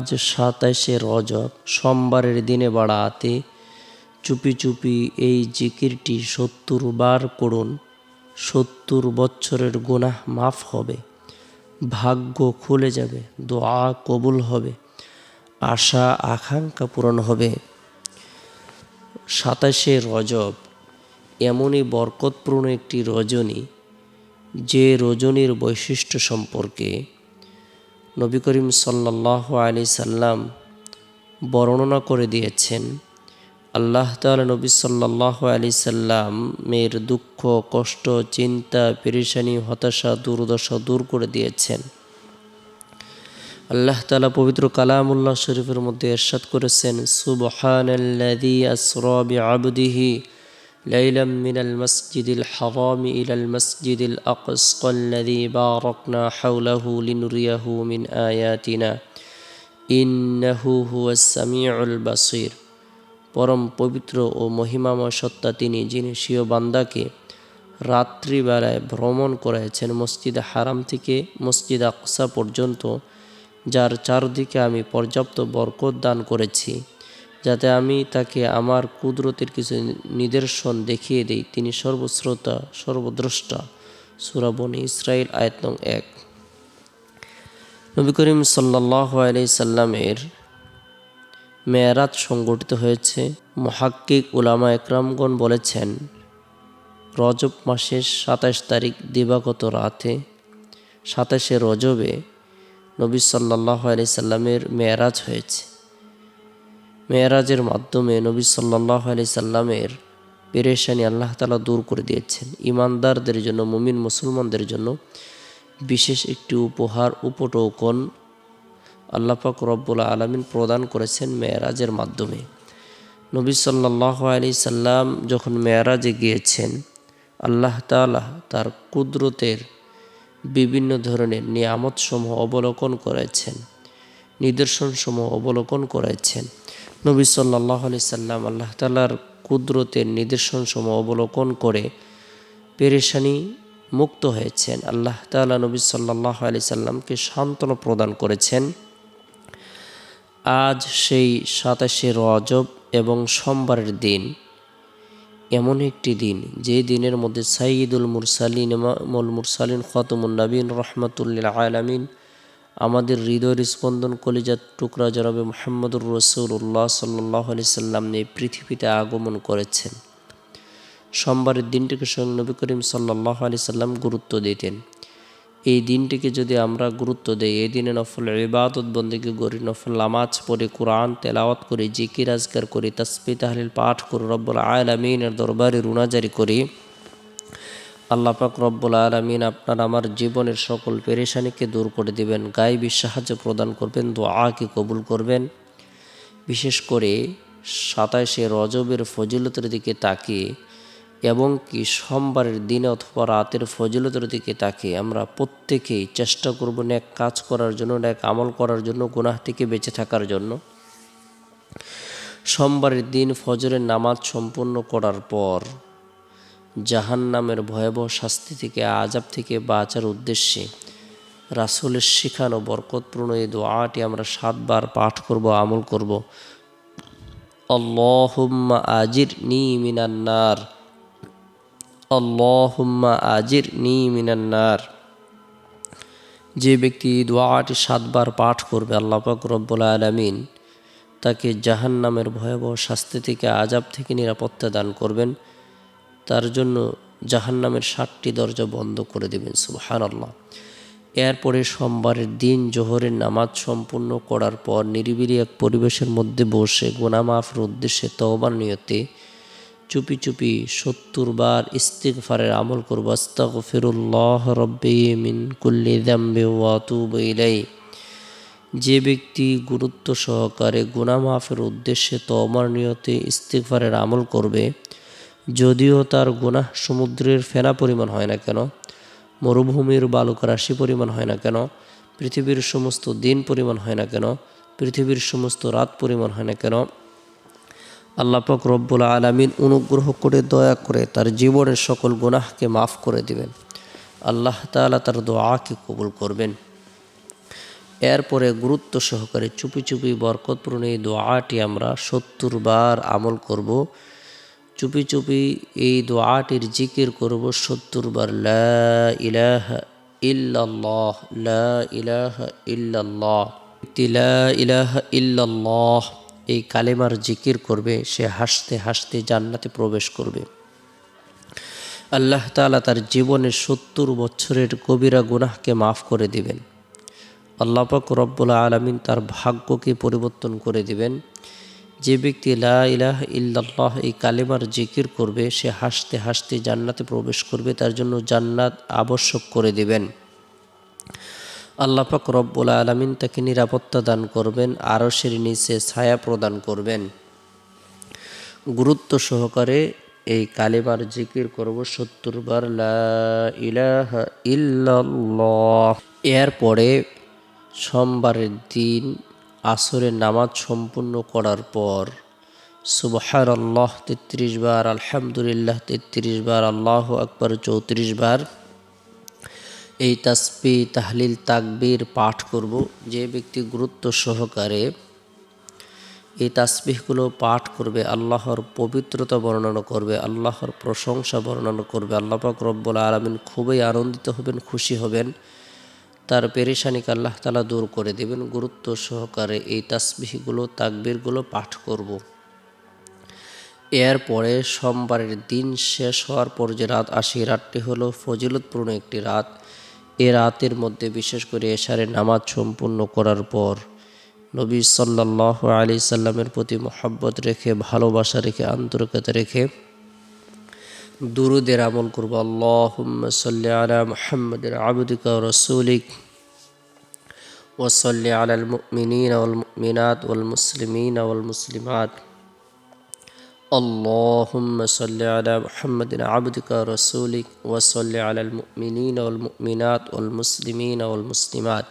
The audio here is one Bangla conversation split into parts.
আজ সাতাশে রজব, সোমবারের দিনে বাড়াতে চুপি চুপি এই জিকিরটি সত্তর বার করুন। সত্তর বছরের গুনাহ মাফ হবে, ভাগ্য খুলে যাবে, দোয়া কবুল হবে, আশা, আকাঙ্ক্ষা পূরণ হবে। সাতাশে রজব এমনই বরকতপূর্ণ একটি রজনী, যে রজনীর বৈশিষ্ট্য সম্পর্কে নবী করিম সাল্লাহ আলি সাল্লাম বর্ণনা করে দিয়েছেন, আল্লাহ তালা নবী সাল্লাহ আলি সাল্লামের দুঃখ, কষ্ট, চিন্তা, পেরেশানি, হতাশা, দুর্দশা দূর করে দিয়েছেন। আল্লাহ তালা পবিত্র কালামুল্লাহ শরীফের মধ্যে এরশাদ করেছেন, সুবহানাল্লাযী আসরা বিআবদিহি ليلا من المسجد الحرام إلى المسجد الأقصى الذي باركنا حوله لنريه من آياتنا إنه هو السميع البصير পরম পবিত্র ও মহিমাময় সত্তা তিনি যিনি স্বীয় বান্দাকে রাত্রিবেলায় ভ্রমণ করেছেন মসজিদ হারাম থেকে মসজিদ আকসা পর্যন্ত যার চারদিকে আমি পর্যাপ্ত বরকত দান করেছি যাতে আমি তাকে আমার কুদরতের কিছু নিদর্শন দেখিয়ে দিই। তিনি সর্বশ্রোতা, সর্বদ্রষ্টা। সুরাবনী ইসরায়েল আয়াত নং এক। নবী করিম সাল্লাহ আলি সাল্লামের মেয়ারাত সংগঠিত হয়েছে। মহাক্কিক উলামা একরামগণ বলেছেন, রজব মাসের সাতাশ তারিখ দিবাগত রাতে, সাতাশে রজবে নবী সাল্লাহ আলি সাল্লামের মেয়ারাজ হয়েছে। মেয়ারাজের মাধ্যমে নবী সাল্লাহ আলি সাল্লামের পেরেশানি আল্লাহ তালা দূর করে দিয়েছেন। ইমানদারদের জন্য, মুমিন মুসলমানদের জন্য বিশেষ একটি উপহার, উপটৌকন আল্লাপাক রব্বুল আলমিন প্রদান করেছেন মেয়ারাজের মাধ্যমে। নবী সাল্লাহ আলি সাল্লাম যখন মেয়ারাজে গিয়েছেন, আল্লাহ তালা তার কুদরতের বিভিন্ন ধরনের নিয়ামতসমূহ অবলোকন করেছেন, নিদর্শনসমূহ অবলোকন করেছেন। নবী সাল্লাহ সাল্লাম আল্লাহ তালার কুদরতের নিদর্শনসমূহ অবলোকন করে পেরেশানি মুক্ত হয়েছেন। আল্লাহ তালা নবী সাল্লাহ আলি সাল্লামকে সান্ত্বনা প্রদান করেছেন। আজ সেই সাতাশে রজব এবং সোমবারের দিন এমন একটি দিন, যে দিনের মধ্যে সাইদুল মুরসালিন, ইমামুল মুরসালিন খতমুল নবীন রহমতুল্লিল আলামিন আমাদের হৃদয়ের স্পন্দন কলিজাত টুকরা জনাবে মোহাম্মদুর রসুল্লাহ সাল্লাহ আলি সাল্লাম নিয়ে পৃথিবীতে আগমন করেছেন। সোমবারের দিনটিকে স্বয়ং নবী করিম সাল্লাহ আলি সাল্লাম গুরুত্ব দিতেন। এই দিনটিকে যদি আমরা গুরুত্ব দেই, এই দিনে নফল ইবাদত বন্দিকে করি, নফল নামাজ পড়ে, কোরআন তেলাওয়াত করি, জিকির আজগার করি তসবি তাহলিল পাঠ করি, রব্বুল আলমিনের দরবারে রুনাজারি করি আল্লাহ পাক রব্বুল আলমিন আপনার আমার জীবনের সকল পেরেশানিকে দূর করে দিবেন, গায়েবী সাহায্য প্রদান করবেন দোয়াকে কবুল করবেন। বিশেষ করে সাতাশে রজবের ফজিলতের দিকে তাকিয়ে এবং কি সোমবারের দিনে অথবা রাতের ফজিলতের দিকে তাকিয়ে আমরা প্রত্যেকেই চেষ্টা করব এক কাজ করার জন্য এক আমল করার জন্য, গুনাহ থেকে বেঁচে থাকার জন্য। সোমবারের দিন ফজরের নামাজ সম্পূর্ণ করার পর জাহান নামের ভয়াবহ শাস্তি থেকে আজাব থেকে বাঁচার উদ্দেশ্যে রাসুলের শিখানো বরকতপূর্ণ এই দোয়াটি আমরা সাতবার পাঠ করব, আমল করব। আল্লাহুম্মা আজির নি মিনান্নার আল্লাহুম্মা আজির নি মিনান্নার যে ব্যক্তি দোয়াটি সাতবার পাঠ করবে, আল্লাহ পাক রব্বুল আলমিন তাকে জাহান নামের ভয়াবহ শাস্তি থেকে আজাব থেকে নিরাপত্তা দান করবেন। তার জন্য জাহান্নামের ষাটটি দরজা বন্ধ করে দেবেন সুবাহান আল্লাহ এরপরে সোমবারের দিন জোহরের নামাজ সম্পূর্ণ করার পর নিরিবিলি এক পরিবেশের মধ্যে বসে গোনা মাফের উদ্দেশ্যে তওবার নিয়তে চুপি চুপি সত্তর বার ইস্তিগফারের আমল করব, আস্তাগফিরুল্লাহ রব্বি মিন কুল্লি দাম্বে ওয়াতুব ইলাই যে ব্যক্তি গুরুত্ব সহকারে গুনা মাফের উদ্দেশ্যে তওবার নিয়তে ইস্তিগফারের আমল করবে যদিও তার গুনাহ সমুদ্রের ফেনা পরিমাণ হয় না কেন, মরুভূমির বালুকা রাশি পরিমাণ হয় না কেন, পৃথিবীর সমস্ত দিন পরিমাণ হয় না কেন, পৃথিবীর সমস্ত রাত পরিমাণ হয় না কেন, আল্লাহ পাক রব্বুল আলমিন অনুগ্রহ করে দয়া করে তার জীবনের সকল গুনাহকে মাফ করে দিবেন। আল্লাহ তালা তার দোয়াকে কবুল করবেন। এরপরে গুরুত্ব সহকারে চুপি চুপি বরকতপূর্ণ এই দোয়াটি আমরা সত্তর বার আমল করব। চুপি চুপি এই দোয়াটির জিকির করব সত্তর বার লা ইলাহা ইল্লাল্লাহ, লা ইলাহা ইল্লাল্লাহ। ব্যক্তি লা ইলাহা ইল্লাল্লাহ এই কালেমার জিকির করবে, সে হাসতে হাসতে জান্নাতে প্রবেশ করবে। আল্লাহ তালা তার জীবনের সত্তর বছরের কবিরা গুনাহকে মাফ করে দিবেন। আল্লাপাক রব্বুল আলমিন তার ভাগ্যকে পরিবর্তন করে দিবেন। যে ব্যক্তি লা ইলাহ ইল্লাল্লাহ এই কালেমার জিকির করবে, সে হাসতে হাসতে জান্নাতে প্রবেশ করবে, তার জন্য জান্নাত আবশ্যক করে দেবেন। আল্লাপাক রব্বুল আলমিন তাকে নিরাপত্তা দান করবেন আরও আরশের নিচে ছায়া প্রদান করবেন। গুরুত্ব সহকারে এই কালেমার জিকির করব সত্তর বার ইলাহা ইল্লাল্লাহ। এরপরে সোমবারের দিন আসরের নামাজ সম্পূর্ণ করার পর সুবহার আল্লাহ তেত্রিশ বার, আলহামদুলিল্লাহ, তেত্রিশ বার, আল্লাহ আকবর, চৌত্রিশ বার এই তাসবি, তাহলিল, তাকবীর পাঠ করব। যে ব্যক্তি গুরুত্ব সহকারে এই তাসবিহগুলো পাঠ করবে, আল্লাহর পবিত্রতা বর্ণনা করবে, আল্লাহর প্রশংসা বর্ণনা করবে, আল্লাহ পাক রব্বুল আলমিন খুবই আনন্দিত হবেন, খুশি হবেন। তার পেরেশানিকে আল্লাহ তালা দূর করে দেবেন গুরুত্ব সহকারে এই তাসবিহগুলো, তাকবিরগুলো পাঠ করব। এরপরে সোমবারের দিন শেষ হওয়ার পর যে রাত আসে রাতটি হলো ফজিলতপূর্ণ একটি রাত এ রাতের মধ্যে বিশেষ করে এশারে নামাজ সম্পূর্ণ করার পর নবী সাল্লাহ আলি সাল্লামের প্রতি মোহাব্বত রেখে, ভালোবাসা রেখে, আন্তরিকতা রেখে দুরুদের আমল করবো আল্লাহ সাল্লি আলা মোহাম্মদের আবদিকা রসুলিক وصل على المؤمنين والمؤمنات والمسلمين والمسلمات اللهم صل على محمد عبدك ورسولك وصل على المؤمنين والمؤمنات والمسلمين والمسلمات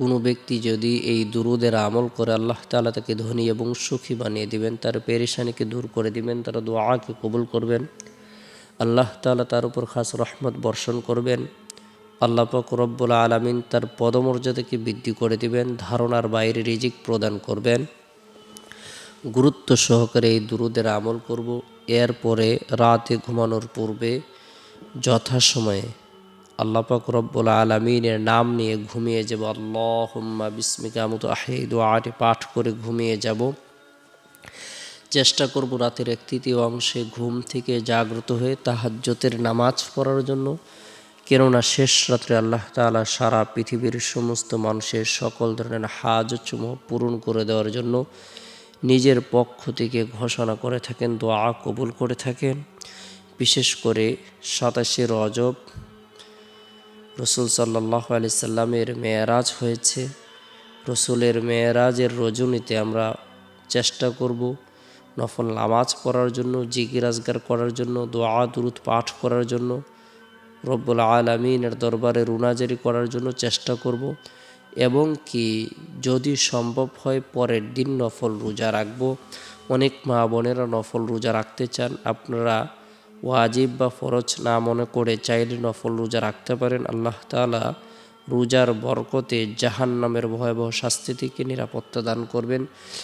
কোনো ব্যক্তি যদি এই দুরুদের আমল করে আল্লাহ তালা তাকে ধনী এবং সুখী বানিয়ে দিবেন, তার পেরেশানিকে দূর করে দিবেন, তার দোয়াকে কবুল করবেন, আল্লাহ তালা তার উপর খাস রহমত বর্ষণ করবেন, আল্লাহ পাক রব্বুল আলমিন তার পদমর্যাদাকে বৃদ্ধি করে দিবেন, ধারণার বাইরে রিজিক প্রদান করবেন। গুরুত্ব সহকারে এই দুরুদের আমল করব। এরপরে রাতে ঘুমানোর পূর্বে যথাসময়ে আল্লাহ পাক রব্বুল আলমিনের নাম নিয়ে ঘুমিয়ে যাব। আল্লাহ হুম্মা বিস্মিকা মতো আহে দোয়াটি পাঠ করে ঘুমিয়ে যাব। চেষ্টা করব রাতের এক তৃতীয় অংশে ঘুম থেকে জাগ্রত হয়ে তাহাজ্যতের নামাজ পড়ার জন্য। কেননা শেষ রাত্রে আল্লাহ তালা সারা পৃথিবীর সমস্ত মানুষের সকল ধরনের হাজসমূহ পূরণ করে দেওয়ার জন্য নিজের পক্ষ থেকে ঘোষণা করে থাকেন, দোয়া কবুল করে থাকেন। বিশেষ করে সাতাশে রজব রসুল সাল্লাহ আলি সাল্লামের মেয়ারাজ হয়েছে। রসুলের মেয়ারাজের রজনীতে আমরা চেষ্টা করব নফল নামাজ পড়ার জন্য জিগিরাজগার করার জন্য, দোয়া, দুরুদ পাঠ করার জন্য, রব্বুল আলমিনের দরবারে রুনাজারি করার জন্য চেষ্টা করব। এবং কি যদি সম্ভব হয় পরের দিন নফল রোজা রাখব। অনেক মা বোনেরা নফল রোজা রাখতে চান। আপনারা ওয়াজিব বা ফরজ না মনে করে চাইলে নফল রোজা রাখতে পারেন। আল্লাহ তালা রোজার বরকতে জাহান নামের ভয়াবহ শাস্তি থেকে নিরাপত্তা দান করবেন।